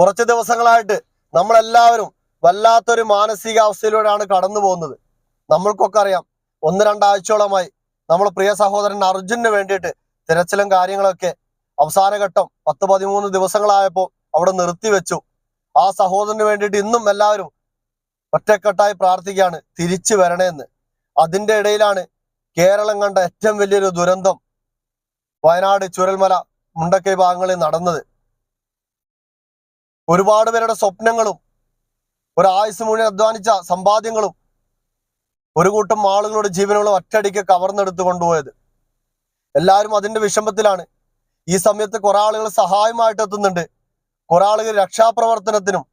കുറച്ച് ദിവസങ്ങളായിട്ട് നമ്മളെല്ലാവരും വല്ലാത്തൊരു മാനസികാവസ്ഥയിലൂടെയാണ് കടന്നു പോകുന്നത്. നമ്മൾക്കൊക്കെ അറിയാം ഒന്ന് രണ്ടാഴ്ചയോളമായി നമ്മൾ പ്രിയ സഹോദരൻ അർജുനന് വേണ്ടിയിട്ട് തിരച്ചിലും കാര്യങ്ങളൊക്കെ അവസാനഘട്ടം പത്ത് പതിമൂന്ന് ദിവസങ്ങളായപ്പോൾ അവിടെ നിർത്തിവെച്ചു ആ സഹോദരന് വേണ്ടിയിട്ട് ഇന്നും എല്ലാവരും ഒറ്റക്കെട്ടായി പ്രാർത്ഥിക്കുകയാണ് തിരിച്ചു വരണേന്ന് അതിന്റെ ഇടയിലാണ് കേരളം കണ്ട ഏറ്റവും വലിയൊരു ദുരന്തം വയനാട് ചുരൽമല മുണ്ടക്കൈ ഭാഗങ്ങളിൽ നടന്നത്. ഒരുപാട് പേരുടെ സ്വപ്നങ്ങളും ഒരായുസ് മുഴുവൻ അധ്വാനിച്ച സമ്പാദ്യങ്ങളും ഒരു കൂട്ടം ആളുകളുടെ ജീവനുകളും ഒറ്റയടിക്ക് കവർന്നെടുത്ത് കൊണ്ടുപോയത്. എല്ലാവരും അതിന്റെ വിഷമത്തിലാണ്. ഈ സമയത്ത് കുറെ ആളുകൾ സഹായമായിട്ട് എത്തുന്നുണ്ട്. കുറെ ആളുകൾ രക്ഷാപ്രവർത്തനത്തിനും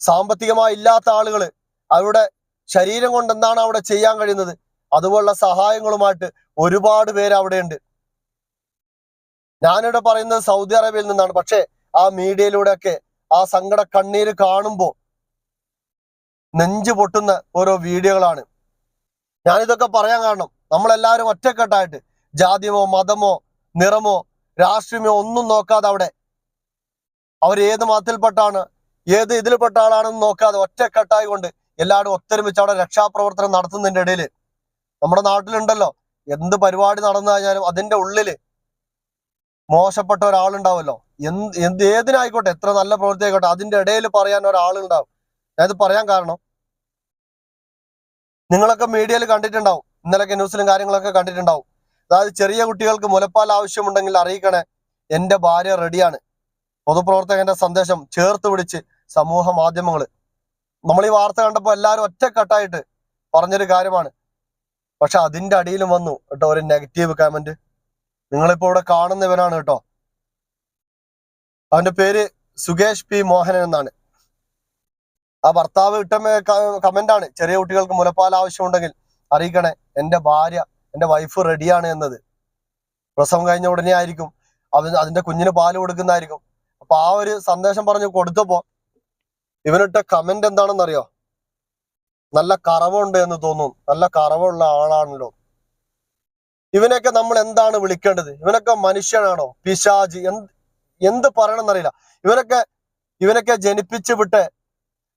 സാമ്പത്തികമായി ഇല്ലാത്ത ആളുകൾ അവരുടെ ശരീരം കൊണ്ട് എന്താണ് അവിടെ ചെയ്യാൻ കഴിയുന്നത്? അതുപോലുള്ള സഹായങ്ങളുമായിട്ട് ഒരുപാട് പേര് അവിടെയുണ്ട്. ഞാനിവിടെ പറയുന്നത് സൗദി അറേബ്യയിൽ നിന്നാണ്. പക്ഷേ ആ മീഡിയയിലൂടെയൊക്കെ ആ സങ്കട കണ്ണീര് കാണുമ്പോൾ നെഞ്ചു പൊട്ടുന്ന ഓരോ വീഡിയോകളാണ്. ഞാനിതൊക്കെ പറയാൻ കാരണം നമ്മളെല്ലാവരും ഒറ്റക്കെട്ടായിട്ട് ജാതിയമോ മതമോ നിറമോ രാഷ്ട്രീയമോ ഒന്നും നോക്കാതെ അവിടെ അവർ ഏത് മതത്തിൽപ്പെട്ടാണ് ഏത് ഇതിൽപ്പെട്ട ആളാണെന്ന് നോക്കാതെ ഒറ്റക്കെട്ടായി കൊണ്ട് എല്ലാവരും ഒത്തൊരുമിച്ച് അവിടെ രക്ഷാപ്രവർത്തനം നടത്തുന്നതിന്റെ ഇടയിൽ നമ്മുടെ നാട്ടിലുണ്ടല്ലോ എന്ത് പരിപാടി നടന്നു കഴിഞ്ഞാലും അതിന്റെ ഉള്ളിൽ മോശപ്പെട്ട ഒരാളുണ്ടാവുമല്ലോ എന്ത് ഏതിനായിക്കോട്ടെ എത്ര നല്ല പ്രവൃത്തി ആയിക്കോട്ടെ അതിന്റെ ഇടയിൽ പറയാൻ ഒരാളുണ്ടാവും. ഞാനിത് പറയാൻ കാരണം നിങ്ങളൊക്കെ മീഡിയയിൽ കണ്ടിട്ടുണ്ടാവും ഇന്നലൊക്കെ ന്യൂസിലും കാര്യങ്ങളൊക്കെ കണ്ടിട്ടുണ്ടാവും. അതായത് ചെറിയ കുട്ടികൾക്ക് മുലപ്പാൽ ആവശ്യമുണ്ടെങ്കിൽ അറിയിക്കണേ എന്റെ ഭാര്യ റെഡിയാണ്. പൊതുപ്രവർത്തകന്റെ സന്ദേശം ചേർത്ത് പിടിച്ച് സമൂഹ മാധ്യമങ്ങൾ നമ്മൾ ഈ വാർത്ത കണ്ടപ്പോൾ എല്ലാവരും ഒറ്റക്കെട്ടായിട്ട് പറഞ്ഞൊരു കാര്യമാണ്. പക്ഷെ അതിന്റെ അടിയിലും വന്നു കേട്ടോ ഒരു നെഗറ്റീവ് കമന്റ്. നിങ്ങളിപ്പോ ഇവിടെ കാണുന്നവനാണ് കേട്ടോ. അവന്റെ പേര് സുകേഷ് പി മോഹൻ എന്നാണ്. ആ ഭർത്താവ് ഇട്ട കമന്റാണ് ചെറിയ കുട്ടികൾക്ക് മുലപ്പാൽ ആവശ്യമുണ്ടെങ്കിൽ അറിയിക്കണേ. എന്റെ ഭാര്യ എന്റെ വൈഫ് റെഡിയാണ് എന്നത്. പ്രസവം കഴിഞ്ഞ ഉടനെ ആയിരിക്കും. അവൻ അതിന്റെ കുഞ്ഞിന് പാൽ കൊടുക്കുന്നതായിരിക്കും. അപ്പൊ ആ ഒരു സന്ദേശം പറഞ്ഞു കൊടുത്തപ്പോ ഇവനിട്ട കമന്റ് എന്താണെന്നറിയോ? നല്ല കറവുണ്ട് എന്ന് തോന്നും. നല്ല കറവുള്ള ആളാണല്ലോ. ഇവനൊക്കെ നമ്മൾ എന്താണ് വിളിക്കേണ്ടത്? ഇവനൊക്കെ മനുഷ്യനാണോ? പിശാജ് എന്ത് എന്ത് പറയണമെന്നറിയില്ല. ഇവരൊക്കെ ഇവനൊക്കെ ജനിപ്പിച്ചു വിട്ട്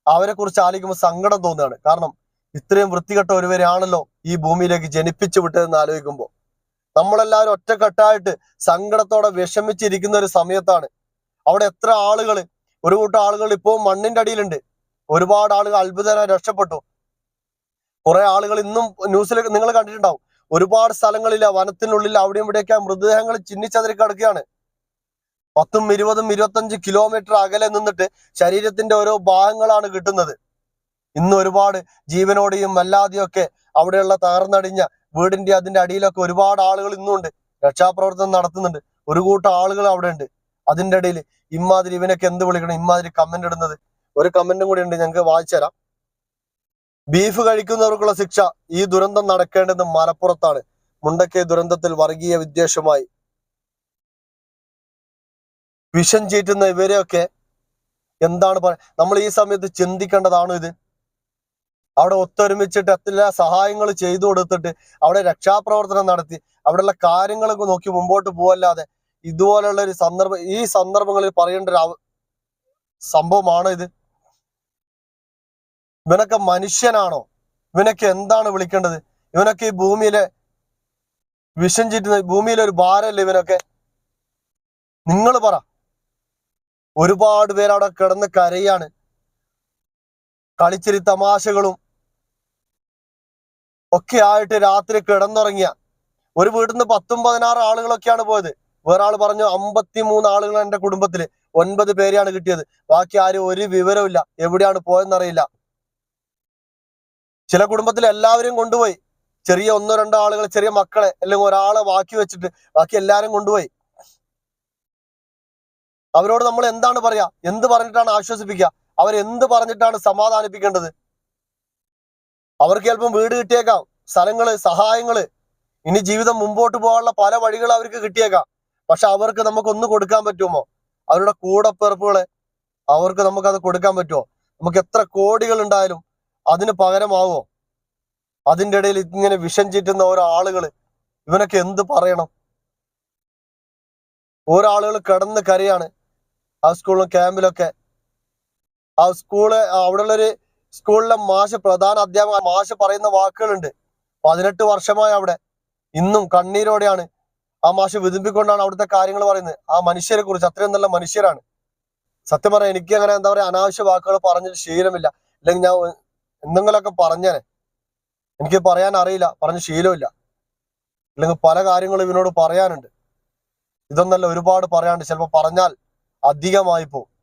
അവരെ കുറിച്ച് ആലോചിക്കുമ്പോൾ സങ്കടം തോന്നുകയാണ്. കാരണം ഇത്രയും വൃത്തികെട്ട ഒരുവരെയാണല്ലോ ഈ ഭൂമിയിലേക്ക് ജനിപ്പിച്ചു വിട്ടതെന്ന് ആലോചിക്കുമ്പോൾ. നമ്മളെല്ലാവരും ഒറ്റക്കെട്ടായിട്ട് സങ്കടത്തോടെ വിഷമിച്ചിരിക്കുന്ന ഒരു സമയത്താണ്. അവിടെ എത്ര ആളുകൾ ഒരു കൂട്ടം ആളുകൾ ഇപ്പോൾ മണ്ണിന്റെ അടിയിലുണ്ട്. ഒരുപാട് ആളുകൾ അത്ഭുതമായി രക്ഷപ്പെട്ടു. കുറെ ആളുകൾ ഇന്നും ന്യൂസിൽ നിങ്ങൾ കണ്ടിട്ടുണ്ടാവും. ഒരുപാട് സ്ഥലങ്ങളിൽ വനത്തിനുള്ളിൽ അവിടെയും ഇവിടെയൊക്കെ മൃതദേഹങ്ങൾ ചിന്നിച്ചതിരി കിടക്കുകയാണ്. പത്തും ഇരുപതും ഇരുപത്തഞ്ച് കിലോമീറ്റർ അകലെ നിന്നിട്ട് ശരീരത്തിന്റെ ഓരോ ഭാഗങ്ങളാണ് കിട്ടുന്നത്. ഇന്ന് ഒരുപാട് ജീവനോടെയും അല്ലാതെയും ഒക്കെ അവിടെയുള്ള തകർന്നടിഞ്ഞ വീടിന്റെ അതിന്റെ അടിയിലൊക്കെ ഒരുപാട് ആളുകൾ ഇന്നുണ്ട്. രക്ഷാപ്രവർത്തനം നടത്തുന്നുണ്ട്. ഒരു കൂട്ടം ആളുകൾ അവിടെ ഉണ്ട് അതിന്റെ ഇടയിൽ ഇമാതിരി ഇവനൊക്കെ എന്ത് വിളിക്കണം? ഇമാതിരി കമന്റ് ഇടുന്നത്. ഒരു കമന്റും കൂടി ഉണ്ട്. ഞങ്ങൾക്ക് വായിച്ചു തരാം. ബീഫ് കഴിക്കുന്നവർക്കുള്ള ശിക്ഷ ഈ ദുരന്തം നടക്കേണ്ടത് മലപ്പുറത്താണ്. മുണ്ടക്കൈ ദുരന്തത്തിൽ വർഗീയ വിദ്വേഷമായി. വിഷം ചീറ്റുന്ന ഇവരെയൊക്കെ എന്താണ് നമ്മൾ ഈ സമയത്ത് ചിന്തിക്കേണ്ടതാണോ ഇത്. അവിടെ ഒത്തൊരുമിച്ചിട്ട് എല്ലാ സഹായങ്ങൾ ചെയ്തു കൊടുത്തിട്ട് അവിടെ രക്ഷാപ്രവർത്തനം നടത്തി അവിടെയുള്ള കാര്യങ്ങളൊക്കെ നോക്കി മുമ്പോട്ട് പോവല്ലാതെ ഇതുപോലുള്ള ഒരു സന്ദർഭം ഈ സന്ദർഭങ്ങളിൽ പറയേണ്ട ഒരു സംഭവമാണോ ഇത്. ഇവനൊക്കെ മനുഷ്യനാണോ? ഇവനൊക്കെ എന്താണ് വിളിക്കേണ്ടത്? ഇവനൊക്കെ ഈ ഭൂമിയിലെ വിഷം ചീറ്റുന്ന ഭൂമിയിലെ ഒരു ഭാരമല്ലേ ഇവനൊക്കെ? നിങ്ങൾ പറ. ഒരുപാട് പേര് അവിടെ കിടന്ന് കരയാണ്. കളിച്ചിരി തമാശകളും ഒക്കെ ആയിട്ട് രാത്രി കിടന്നുറങ്ങിയ. ഒരു വീട്ടിൽ നിന്ന് പത്തും പതിനാറ് ആളുകളൊക്കെയാണ് പോയത്. വേറൊരാൾ പറഞ്ഞു അമ്പത്തി മൂന്ന് ആളുകൾ എന്റെ കുടുംബത്തിൽ. ഒൻപത് പേരെയാണ് കിട്ടിയത്. ബാക്കി ആരും ഒരു വിവരമില്ല എവിടെയാണ് പോയെന്നറിയില്ല ചില കുടുംബത്തിൽ എല്ലാവരും കൊണ്ടുപോയി. ചെറിയ ഒന്നോ രണ്ടോ ആളുകൾ ചെറിയ മക്കളെ അല്ലെങ്കിൽ ഒരാളെ ബാക്കി വെച്ചിട്ട് ബാക്കി എല്ലാരും കൊണ്ടുപോയി. അവരോട് നമ്മൾ എന്താണ് പറയാ? എന്ത് പറഞ്ഞിട്ടാണ് ആശ്വസിപ്പിക്കുക? അവരെന്ത് പറഞ്ഞിട്ടാണ് സമാധാനിപ്പിക്കേണ്ടത്? അവർക്ക് ചിലപ്പം വീട് കിട്ടിയേക്കാം സ്ഥലങ്ങൾ സഹായങ്ങൾ. ഇനി ജീവിതം മുമ്പോട്ട് പോകാനുള്ള പല വഴികൾ അവർക്ക് കിട്ടിയേക്കാം. പക്ഷെ അവർക്ക് നമുക്ക് ഒന്ന് കൊടുക്കാൻ പറ്റുമോ? അവരുടെ കൂടപ്പിറപ്പുകളെ അവർക്ക് നമുക്ക് അത് കൊടുക്കാൻ പറ്റുമോ? നമുക്ക് എത്ര കോടികൾ ഉണ്ടായാലും അതിന് പകരമാവോ? അതിന്റെ ഇടയിൽ ഇങ്ങനെ വിഷം ചീറ്റുന്ന ഓരോ ആളുകൾ ഇവനൊക്കെ എന്ത് പറയണം? ഓരോ ആളുകൾ കിടന്ന് കരയാണ്. ആ സ്കൂളിലും ക്യാമ്പിലൊക്കെ ആ സ്കൂൾ അവിടെയുള്ള ഒരു സ്കൂളിലെ മാഷ് പ്രധാന അധ്യാപക മാഷ് പറയുന്ന വാക്കുകളുണ്ട്. പതിനെട്ട് വർഷമായി അവിടെ. ഇന്നും കണ്ണീരോടെയാണ് ആ മാഷ് വിതുമ്പിക്കൊണ്ടാണ് അവിടുത്തെ കാര്യങ്ങൾ പറയുന്നത്. ആ മനുഷ്യരെ കുറിച്ച് അത്രയും നല്ല മനുഷ്യരാണ്. സത്യം പറയാം എനിക്ക് അങ്ങനെ എന്താ പറയാ അനാവശ്യ വാക്കുകൾ പറഞ്ഞിട്ട് ശീലമില്ല. അല്ലെങ്കിൽ ഞാൻ എന്തെങ്കിലുമൊക്കെ പറഞ്ഞേനെ. എനിക്ക് പറയാൻ അറിയില്ല പറഞ്ഞ ശീലമില്ല. അല്ലെങ്കിൽ പല കാര്യങ്ങളും ഇവനോട് പറയാനുണ്ട്. ഇതൊന്നല്ല ഒരുപാട് പറയാനുണ്ട്. ചിലപ്പോൾ പറഞ്ഞാൽ അധികമായി പോകും.